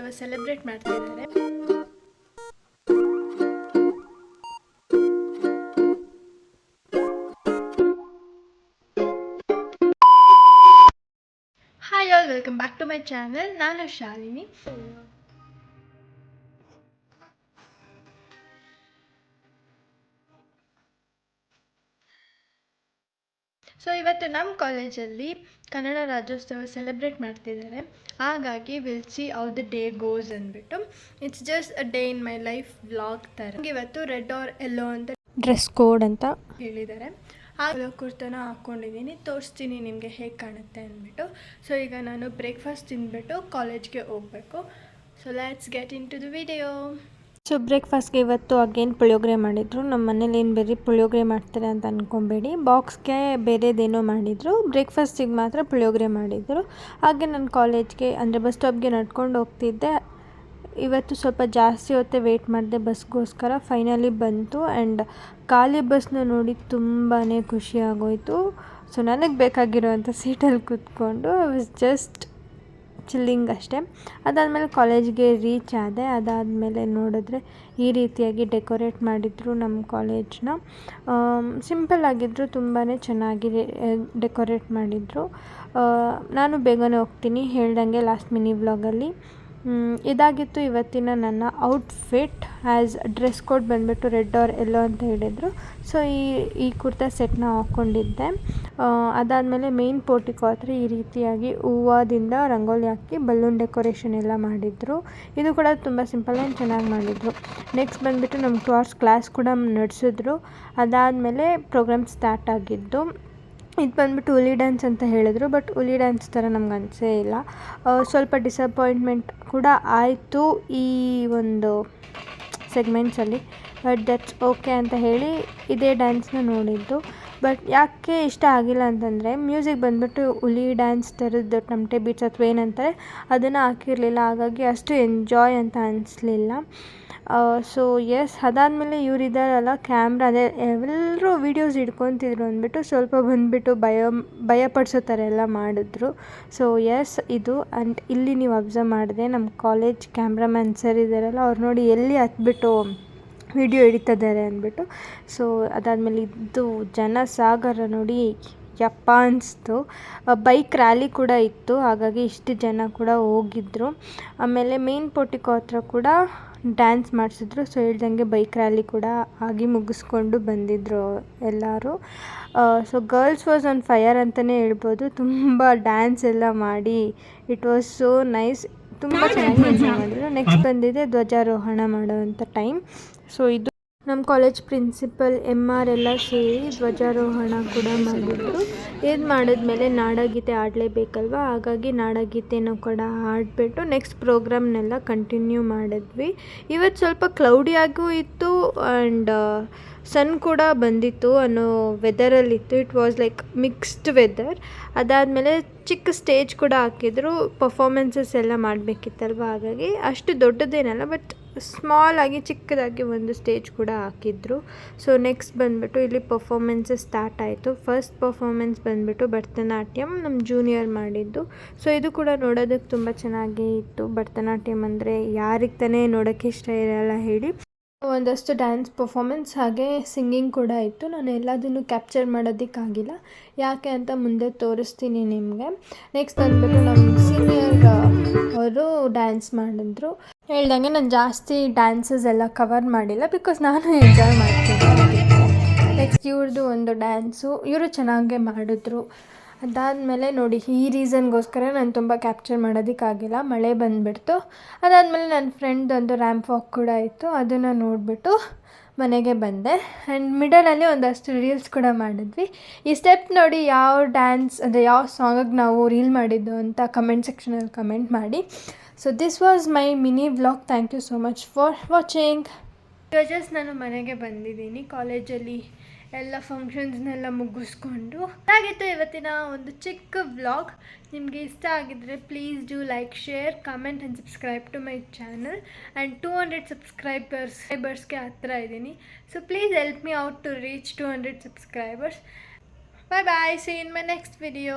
Rajyotsava celebrate ಮಾಡ್ತಾ ಇದ್ದಾರೆ. Hi all welcome back to my channel ನಾನು ಶಾಲಿನಿ. ಸೊ ಇವತ್ತು ನಮ್ಮ ಕಾಲೇಜಲ್ಲಿ ಕನ್ನಡ ರಾಜ್ಯೋತ್ಸವ ಸೆಲೆಬ್ರೇಟ್ ಮಾಡ್ತಿದ್ದಾರೆ. ಹಾಗಾಗಿ will see how the day goes ಅಂದ್ಬಿಟ್ಟು. It's just a day in my life vlog ಥರ ಇವತ್ತು ರೆಡ್ ಆರ್ ಎಲ್ಲೋ ಅಂತ ಡ್ರೆಸ್ ಕೋಡ್ ಅಂತ. ಹೇಳಿದ್ದಾರೆ. ಆ ಕುರ್ತನ ಹಾಕ್ಕೊಂಡಿದ್ದೀನಿ ತೋರಿಸ್ತೀನಿ ನಿಮಗೆ ಹೇಗೆ ಕಾಣುತ್ತೆ ಅಂದ್ಬಿಟ್ಟು. ಸೊ ಈಗ ನಾನು ಬ್ರೇಕ್ಫಾಸ್ಟ್ ತಿಂದ್ಬಿಟ್ಟು ಕಾಲೇಜ್ಗೆ ಹೋಗಬೇಕು. So let's get into the video so ಬ್ರೇಕ್ಫಾಸ್ಟ್ಗೆ ಇವತ್ತು ಅಗೇನ್ ಪುಳಿಯೋಗರೆ ಮಾಡಿದರು. ನಮ್ಮ ಮನೇಲಿ ಏನು ಬೇರೆ ಪುಳಿಯೋಗರೆ ಮಾಡ್ತಾರೆ ಅಂತ ಅಂದ್ಕೊಬೇಡಿ ಬಾಕ್ಸ್ಗೆ ಬೇರೆದೇನೋ ಮಾಡಿದರು. ಬ್ರೇಕ್ಫಾಸ್ಟಿಗೆ ಮಾತ್ರ ಪುಳಿಯೋಗರೆ ಮಾಡಿದರು. ಹಾಗೆ ನಾನು ಕಾಲೇಜ್ಗೆ, ಅಂದರೆ ಬಸ್ ಸ್ಟಾಪ್ಗೆ ನಡ್ಕೊಂಡು ಹೋಗ್ತಿದ್ದೆ. ಇವತ್ತು ಸ್ವಲ್ಪ ಜಾಸ್ತಿ ಹೊತ್ತೆ ವೆಯ್ಟ್ ಮಾಡಿದೆ ಬಸ್ಗೋಸ್ಕರ. ಫೈನಲಿ ಬಂತು ಆ್ಯಂಡ್ ಖಾಲಿ ಬಸ್ನ ನೋಡಿ ತುಂಬಾ ಖುಷಿ ಆಗೋಯಿತು ಸೊ ನನಗೆ ಬೇಕಾಗಿರೋವಂಥ ಸೀಟಲ್ಲಿ ಕೂತ್ಕೊಂಡು ಐ ವಾಸ್ ಜಸ್ಟ್ ಚಿಲ್ಲಿಂಗ್ ಅಷ್ಟೇ. ಅದಾದಮೇಲೆ ಕಾಲೇಜ್ಗೆ ರೀಚ್ ಆದೆ. ಅದಾದಮೇಲೆ ನೋಡಿದ್ರೆ ಈ ರೀತಿಯಾಗಿ ಡೆಕೋರೇಟ್ ಮಾಡಿದರು ನಮ್ಮ ಕಾಲೇಜ್ನ. ಸಿಂಪಲ್ ಆಗಿದ್ದರು ತುಂಬಾ ಚೆನ್ನಾಗಿ ಡೆಕೋರೇಟ್ ಮಾಡಿದರು. ನಾನು ಬೇಗನೆ ಹೋಗ್ತೀನಿ, ಹೇಳ್ದಂಗೆ ಲಾಸ್ಟ್ ಮಿನಿ ವ್ಲಾಗಲ್ಲಿ. ಇದಾಗಿತ್ತು ಇವತ್ತಿನ ನನ್ನ ಔಟ್ಫಿಟ್ ಆ್ಯಸ್ ಡ್ರೆಸ್ ಕೋಡ್ ಬಂದುಬಿಟ್ಟು ರೆಡ್ ಆರ್ ಎಲ್ಲೋ ಅಂತ ಹೇಳಿದರು. ಸೊ ಈ ಈ ಕುರ್ತಾ ಸೆಟ್ನ ಹಾಕ್ಕೊಂಡಿದ್ದೆ ಅದಾದಮೇಲೆ ಮೇನ್ ಪೋರ್ಟಿಕೋ ಹತ್ರ ಈ ರೀತಿಯಾಗಿ ಹೂವಾದಿಂದ ರಂಗೋಲಿ ಹಾಕಿ ಬಲೂನ್ ಡೆಕೋರೇಷನ್ ಎಲ್ಲ ಮಾಡಿದರು. ಇದು ಕೂಡ ತುಂಬ ಸಿಂಪಲ್ ಆ್ಯಂಡ್ ಚೆನ್ನಾಗಿ ಮಾಡಿದರು. ನೆಕ್ಸ್ಟ್ ಬಂದುಬಿಟ್ಟು ನಮ್ಮ ಟು ಕ್ಲಾಸ್ ಕೂಡ ನಡೆಸಿದ್ರು. ಅದಾದಮೇಲೆ ಪ್ರೋಗ್ರಾಮ್ ಸ್ಟಾರ್ಟ್ ಆಗಿದ್ದು. ಇದು ಬಂದ್ಬಿಟ್ಟು ಹುಲಿ ಡ್ಯಾನ್ಸ್ ಅಂತ ಹೇಳಿದ್ರು, ಬಟ್ ಹುಲಿ ಡ್ಯಾನ್ಸ್ ಥರ ನಮ್ಗೆ ಅನಿಸೇ ಇಲ್ಲ. ಸ್ವಲ್ಪ ಡಿಸಪಾಯಿಂಟ್ಮೆಂಟ್ ಕೂಡ ಆಯಿತು ಈ ಒಂದು ಸೆಗ್ಮೆಂಟ್ಸಲ್ಲಿ ಬಟ್ ದಟ್ಸ್ ಓಕೆ ಅಂತ ಹೇಳಿ ಇದೇ ಡ್ಯಾನ್ಸ್ನ ನೋಡಿದ್ದು. ಬಟ್ ಯಾಕೆ ಇಷ್ಟ ಆಗಿಲ್ಲ ಅಂತಂದರೆ ಮ್ಯೂಸಿಕ್ ಬಂದುಬಿಟ್ಟು ಹುಲಿ, ಡ್ಯಾನ್ಸ್ ಥರದ್ದು ಟಮ್ಟೆ ಬೀಟ್ಸ್ ಅಥವಾ ಏನಂತಾರೆ ಅದನ್ನು ಹಾಕಿರಲಿಲ್ಲ. ಹಾಗಾಗಿ ಅಷ್ಟು ಎಂಜಾಯ್ ಅಂತ ಅನಿಸ್ಲಿಲ್ಲ. ಸೊ ಎಸ್ ಅದಾದಮೇಲೆ ಇವ್ರು ಇದ್ದಾರಲ್ಲ ಕ್ಯಾಮ್ರಾ ಅದೇ ಎಲ್ಲರೂ ವೀಡಿಯೋಸ್ ಹಿಡ್ಕೊತಿದ್ರು ಅಂದ್ಬಿಟ್ಟು ಸ್ವಲ್ಪ ಬಂದುಬಿಟ್ಟು ಭಯ ಭಯಪಡಿಸೋ ಥರ ಎಲ್ಲ ಮಾಡಿದ್ರು. ಸೊ ಎಸ್ ಇದು ಆ್ಯಂಡ್ ಇಲ್ಲಿ ನೀವು ಅಬ್ಸರ್ವ್ ಮಾಡಿದೆ ನಮ್ಮ ಕಾಲೇಜ್ ಕ್ಯಾಮ್ರಾಮ್ಯಾನ್ ಸರ್ ಇದ್ದಾರಲ್ಲ ಅವ್ರು ನೋಡಿ ಎಲ್ಲಿ ಹತ್ಬಿಟ್ಟು ವಿಡಿಯೋ ಹಿಡಿತಿದ್ದಾರೆ ಅಂದ್ಬಿಟ್ಟು. ಸೊ ಅದಾದಮೇಲೆ ಇದು ಜನ ಸಾಗರ ನೋಡಿ ಯಪ್ಪ ಅನ್ನಿಸ್ತು ಬೈಕ್ ರ್ಯಾಲಿ ಕೂಡ ಇತ್ತು. ಹಾಗಾಗಿ ಇಷ್ಟು ಜನ ಕೂಡ ಹೋಗಿದ್ದರು ಆಮೇಲೆ ಮೇನ್ ಪೋಟಿಕೋ ಹತ್ರ ಕೂಡ ಡ್ಯಾನ್ಸ್ ಮಾಡಿಸಿದ್ರು. ಸೊ ಹೇಳ್ದಂಗೆ ಬೈಕ್ ರ್ಯಾಲಿ ಕೂಡ ಆಗಿ ಮುಗಿಸ್ಕೊಂಡು ಬಂದಿದ್ದರು ಎಲ್ಲರೂ. So girls was on fire ಅಂತಲೇ ಹೇಳ್ಬೋದು. ತುಂಬ ಡ್ಯಾನ್ಸ್ ಎಲ್ಲ ಮಾಡಿ. ಇಟ್ ವಾಸ್ ಸೋ ನೈಸ್ ತುಂಬ ಚೆನ್ನಾಗಿ ಎಂಜಾಯ್ ಮಾಡಿದ್ರು. ನೆಕ್ಸ್ಟ್ ಬಂದಿದೆ ಧ್ವಜಾರೋಹಣ ಮಾಡುವಂಥ ಟೈಮ್ ಸೊ ಇದು ನಮ್ಮ ಕಾಲೇಜ್ ಪ್ರಿನ್ಸಿಪಲ್ ಎಂ ಆರ್ ಎಲ್ಲ ಸೇರಿ ಧ್ವಜಾರೋಹಣ ಕೂಡ ಮಾಡಿದ್ರು. ಇದು ಮಾಡಿದ್ಮೇಲೆ ನಾಡಗೀತೆ ಆಡಲೇಬೇಕಲ್ವಾ? ಹಾಗಾಗಿ ನಾಡಗೀತೆನೂ ಕೂಡ ಹಾಡಿಬಿಟ್ಟು ನೆಕ್ಸ್ಟ್ ಪ್ರೋಗ್ರಾಮ್ನೆಲ್ಲ ಕಂಟಿನ್ಯೂ ಮಾಡಿದ್ವಿ. ಇವತ್ತು ಸ್ವಲ್ಪ ಕ್ಲೌಡಿಯಾಗೂ ಇತ್ತು ಆ್ಯಂಡ್ ಸನ್ ಕೂಡ ಬಂದಿತ್ತು ಅನ್ನೋ ವೆದರಲ್ಲಿತ್ತು it was like mixed weather ಅದಾದಮೇಲೆ ಚಿಕ್ಕ ಸ್ಟೇಜ್ ಕೂಡ ಹಾಕಿದ್ರು. ಪರ್ಫಾಮೆನ್ಸಸ್ ಎಲ್ಲ ಮಾಡಬೇಕಿತ್ತಲ್ವ? ಹಾಗಾಗಿ ಅಷ್ಟು ದೊಡ್ಡದೇನಲ್ಲ ಬಟ್ ಸ್ಮಾಲ್ ಆಗಿ ಚಿಕ್ಕದಾಗಿ ಒಂದು ಸ್ಟೇಜ್ ಕೂಡ ಹಾಕಿದ್ರು. ಸೊ ನೆಕ್ಸ್ಟ್ ಬಂದುಬಿಟ್ಟು ಇಲ್ಲಿ ಪರ್ಫಾಮೆನ್ಸ್ ಸ್ಟಾರ್ಟ್ ಆಯಿತು. ಫಸ್ಟ್ ಪರ್ಫಾಮೆನ್ಸ್ ಬಂದುಬಿಟ್ಟು ಭರತನಾಟ್ಯಂ ನಮ್ಮ ಜೂನಿಯರ್ ಮಾಡಿದ್ದು. ಸೊ ಇದು ಕೂಡ ನೋಡೋದಕ್ಕೆ ತುಂಬ ಚೆನ್ನಾಗಿ ಇತ್ತು. ಭರತನಾಟ್ಯಂ ಅಂದರೆ ಯಾರಿಗೆ ತಾನೇ ನೋಡೋಕ್ಕೆ ಇಷ್ಟ ಇರಲ್ಲ ಹೇಳಿ. ಒಂದಷ್ಟು ಡ್ಯಾನ್ಸ್ ಪರ್ಫಾಮೆನ್ಸ್ ಹಾಗೆ ಸಿಂಗಿಂಗ್ ಕೂಡ ಇತ್ತು. ನಾನು ಎಲ್ಲದನ್ನು ಕ್ಯಾಪ್ಚರ್ ಮಾಡೋದಕ್ಕಾಗಿಲ್ಲ ಯಾಕೆ ಅಂತ ಮುಂದೆ ತೋರಿಸ್ತೀನಿ ನಿಮಗೆ. ನೆಕ್ಸ್ಟ್ ಬಂದ್ಬಿಟ್ಟು ನಮ್ಮ ಸೀನಿಯರ್ ಅವರು ಡ್ಯಾನ್ಸ್ ಮಾಡಿದ್ರು. ಹೇಳ್ದಂಗೆ ನಾನು ಜಾಸ್ತಿ ಡ್ಯಾನ್ಸಸ್ ಎಲ್ಲ ಕವರ್ ಮಾಡಿಲ್ಲ ಬಿಕಾಸ್ ನಾನು ಎಂಜಾಯ್ ಮಾಡ್ತೀನಿ ನೆಕ್ಸ್ಟ್ ಇವ್ರದ್ದು ಒಂದು ಡ್ಯಾನ್ಸು ಇವರು ಚೆನ್ನಾಗೇ ಮಾಡಿದ್ರು. ಅದಾದಮೇಲೆ ನೋಡಿ, ಈ ರೀಸನ್ಗೋಸ್ಕರ ನಾನು ತುಂಬ ಕ್ಯಾಪ್ಚರ್ ಮಾಡೋದಕ್ಕಾಗಿಲ್ಲ, ಮಳೆ ಬಂದುಬಿಡ್ತು. ಅದಾದಮೇಲೆ ನನ್ನ ಫ್ರೆಂಡ್ ಒಂದು ರ್ಯಾಂಪ್ ವಾಕ್ ಕೂಡ ಇತ್ತು, ಅದನ್ನು ನೋಡಿಬಿಟ್ಟು ಮನೆಗೆ ಬಂದೆ. ಆ್ಯಂಡ್ ಮಿಡಲಲ್ಲಿ ಒಂದಷ್ಟು ರೀಲ್ಸ್ ಕೂಡ ಮಾಡಿದ್ವಿ. ಈ ಸ್ಟೆಪ್ ನೋಡಿ ಯಾವ ಡ್ಯಾನ್ಸ್ ಅಂದರೆ ಯಾವ ಸಾಂಗಿಗೆ ನಾವು ರೀಲ್ ಮಾಡಿದ್ದು ಅಂತ ಕಮೆಂಟ್ ಸೆಕ್ಷನಲ್ಲಿ ಕಮೆಂಟ್ ಮಾಡಿ. So this was my mini vlog thank you so much for watching just ನಾನು ಮನೆಗೆ ಬಂದಿದ್ದೀನಿ. ಕಾಲೇಜಲ್ಲಿ ಎಲ್ಲ ಫಂಕ್ಷನ್ಸ್ನೆಲ್ಲ ಮುಗಿಸ್ಕೊಂಡು. ಹಾಗಿತ್ತು ಇವತ್ತಿನ ಒಂದು ಚಿಕ್ಕ ವ್ಲಾಗ್ ನಿಮಗೆ ಇಷ್ಟ ಆಗಿದ್ದರೆ please do like share comment and subscribe to my channel and two hundred subscribers ಸಬ್ಸ್ಕ್ರೈಬರ್ಸ್ಗೆ ಹತ್ರ ಇದ್ದೀನಿ. So please help me out to reach two hundred subscribers bye bye see in my next video